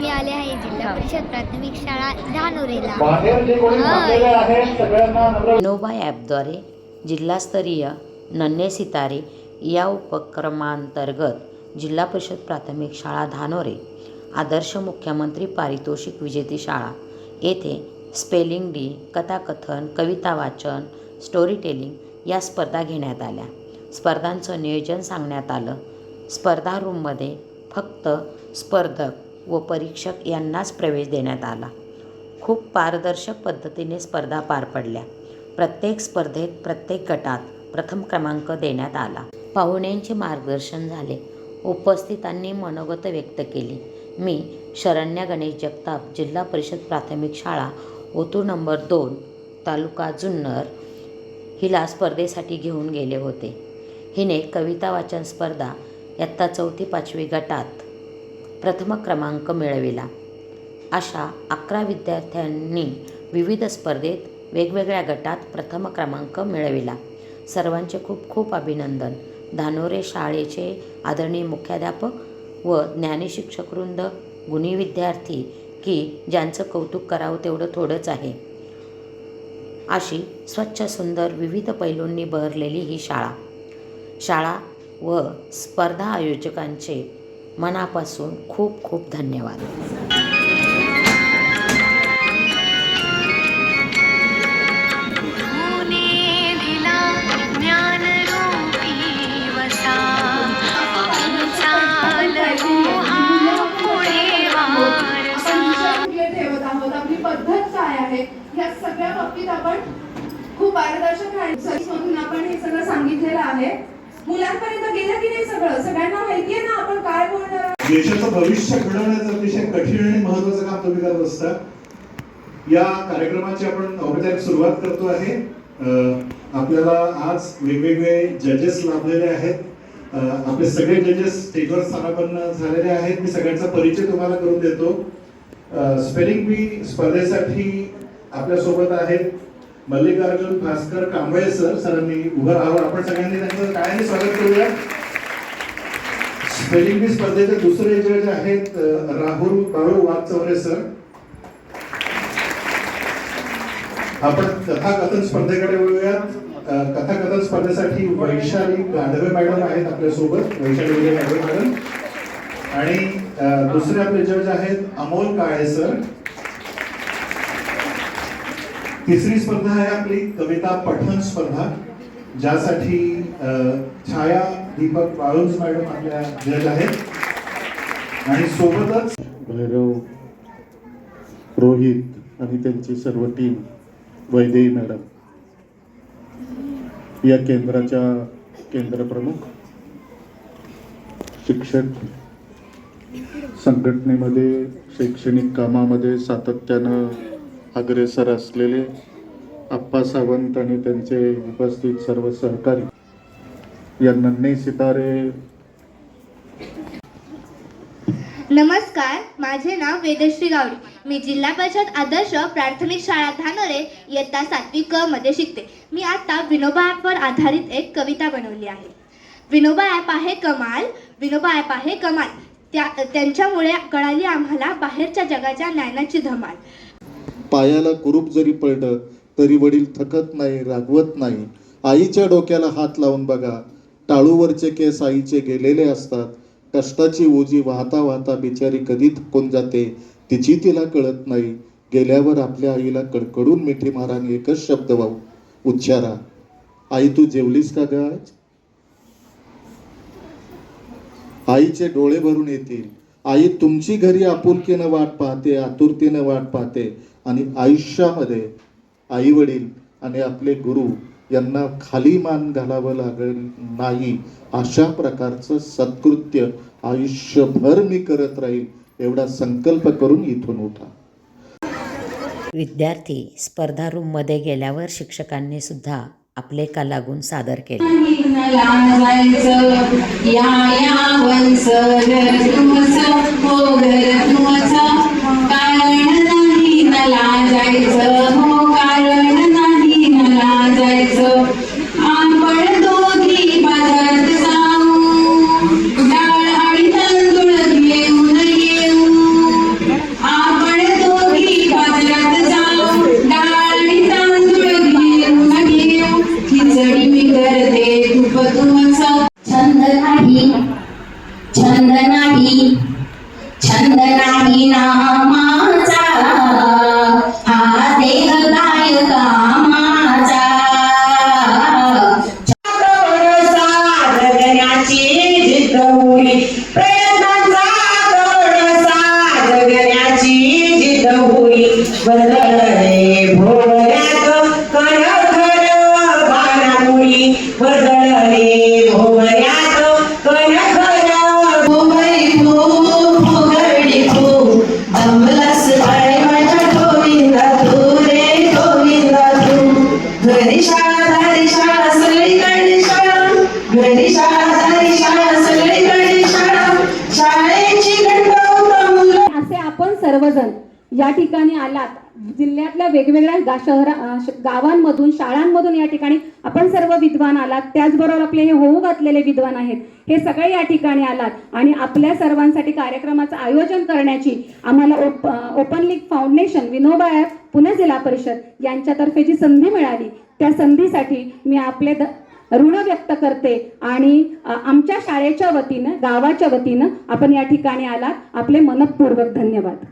मी आले आहे जिल्हा. परिषद प्राथमिक शाळा धानोरेला. ॲपद्वारे जिल्हास्तरीय नन्हे सितारे या उपक्रमांतर्गत जिल्हा परिषद प्राथमिक शाळा धानोरे आदर्श मुख्यमंत्री पारितोषिक विजेती शाळा येथे स्पेलिंग डी कथाकथन कविता वाचन स्टोरी टेलिंग या स्पर्धा घेण्यात आल्या. स्पर्धांचं नियोजन सांगण्यात आलं. स्पर्धा रूममध्ये फक्त स्पर्धक व परीक्षक यांनाच प्रवेश देण्यात आला. खूप पारदर्शक पद्धतीने स्पर्धा पार पडल्या. प्रत्येक स्पर्धेत प्रत्येक गटात प्रथम क्रमांक देण्यात आला. पाहुण्यांचे मार्गदर्शन झाले. उपस्थितांनी मनोगत व्यक्त केली. मी शरण्या गणेश जगताप जिल्हा परिषद प्राथमिक शाळा ओतूर नंबर दोन तालुका जुन्नर हिला स्पर्धेसाठी घेऊन गेले होते. हिने कविता वाचन स्पर्धा इयत्ता चौथी पाचवी गटात प्रथम क्रमांक मिळविला. अशा अकरा विद्यार्थ्यांनी विविध स्पर्धेत वेगवेगळ्या गटात प्रथम क्रमांक मिळविला. सर्वांचे खूप खूप अभिनंदन. धानोरे शाळेचे आदरणीय मुख्याध्यापक व ज्ञानीशिक्षकवृंद गुणी विद्यार्थी की ज्यांचं कौतुक करावं तेवढं थोडंच आहे. अशी स्वच्छ सुंदर विविध पैलूंनी बहरलेली ही शाळा. शाळा व स्पर्धा आयोजकांचे मनापासून खूप खूप धन्यवाद. सगळ्या बाबतीत आपण खूप पारदर्शक मधून आपण हे सगळं सांगितलेलं आहे. मुलांपर्यंत गेलं की नाही सगळं? सगळ्यांना माहितीये ना आपण काय बोलणार देशाचं भविष्य घडवण्याचं अतिशय कठीण आणि महत्वाचं काम तुम्ही करत असता. या कार्यक्रमाची आपण औपचारिक सुरुवात करतो आहे. आपल्याला आज वेगवेगळे जजेस लाभलेले आहेत. आपले सगळे जजेस स्टेजवर स्थानापन्न झालेले आहेत. मी सगळ्यांचा परिचय तुम्हाला करून देतो. स्पेलिंग बी स्पर्धेसाठी आपल्यासोबत आहेत मल्लिकार्जुन भास्कर कांबळे सर सरांनी उभं राहावं. आपण सगळ्यांनी त्यांचं कायने स्वागत करूया. स्पेलिंग बी स्पर्धेचे दुसरे जज आहेत राहुल काळू वाघचौरे सर. आपण कथाकथन स्पर्धेकडे वळूयात. कथाकथन स्पर्धेसाठी वैशाली गाढवे मॅडम आहेत आपल्यासोबत वैशाली गांधवे गाढवे मॅडम. आणि दुसरे आपले जज आहेत अमोल काळे सर. तिसरी स्पर्धा आहे आपली कविता पठण स्पर्धा ज्यासाठी छाया दीपक बाळुंज मॅडम आपल्या जज आहेत. आणि सोबतच भैरव रोहित आणि त्यांची सर्व टीम वैदेही मॅडम या केंद्राच्या केंद्रप्रमुख शिक्षक संघटनेमध्ये शैक्षणिक कामामध्ये सातत्यानं अग्रेसर असलेले आप्पा सावंत आणि त्यांचे उपस्थित सर्व सहकारी या नन्हे सितारे. नमस्कार माझे नाव वेदश्री गावडे. मी जिल्हा परिषद आदर्श प्राथमिक शाळा धानोरे इयत्ता सातवी क मध्ये शिकते. मी आता विनोबा ॲपवर आधारित एक कविता बनवली आहे. विनोबा ॲप आहे कमाल विनोबा ॲप आहे कमाल. त्या त्यांच्यामुळे कळाली आम्हाला बाहेरच्या जगाच्या ज्ञानाची धमाल. पायाला कुरूप जरी पडलं तरी वडील थकत नाही रागवत नाही. आईच्या डोक्याला हात लावून बघा. टाळूवरचे केस आईचे गेलेले असतात. कष्टाची ओझी वाहता वाहता बिचारी कधी थकून जाते तिची तिला कळत नाही. गेल्यावर आपल्या आईला कडकडून मिठी माराने एकच शब्द वाहू उच्चारा आई तू जेवलीस का ग आज? आईचे डोळे भरून येतील. आई तुमची घरी आपुलकीनं वाट पाहते आतुरतेनं वाट पाहते आणि आयुष्यामध्ये आई वडील आणि आपले गुरु यांना खाली मान घालावं लागेल नाही अशा प्रकारचं सत्कृत्य आयुष्यभर मी करत राहील एवढा संकल्प करून इथून उठा. विद्यार्थी स्पर्धा रूममध्ये गेल्यावर शिक्षकांनी सुद्धा आपले कलागुण सादर केले. बदलणे भोवऱ्यात कण खर बाणामुळी बदलणे भोवऱ्यात कण खर भोवरी खूप भोगडी खूप माझ्या गोविंदा तू रे गोविंदा तू. घरी शाळा दारी शाळा सगळीकडे शाळा घरी शाळा दारी शाळा सगळीकडे शाळा शाळेची घंटा असे आपण सर्वजण या ठिकाणी आलात. जिल्ह्यातल्या वेगवेगळ्या शहरा गावांमधून शाळांमधून या ठिकाणी आपण सर्व विद्वान आलात. त्याचबरोबर आपले हे होऊ घातलेले विद्वान आहेत. हे सगळे या ठिकाणी आलात. आणि आपल्या सर्वांसाठी कार्यक्रमाचं आयोजन करण्याची आम्हाला op open league foundation Vinoba app Pune जिल्हा परिषद यांच्यातर्फे जी संधी मिळाली त्या संधीसाठी मी आपले द ऋण व्यक्त करते. आणि आमच्या शाळेच्या वतीनं गावाच्या वतीनं आपण या ठिकाणी आलात. आपले मनपूर्वक धन्यवाद.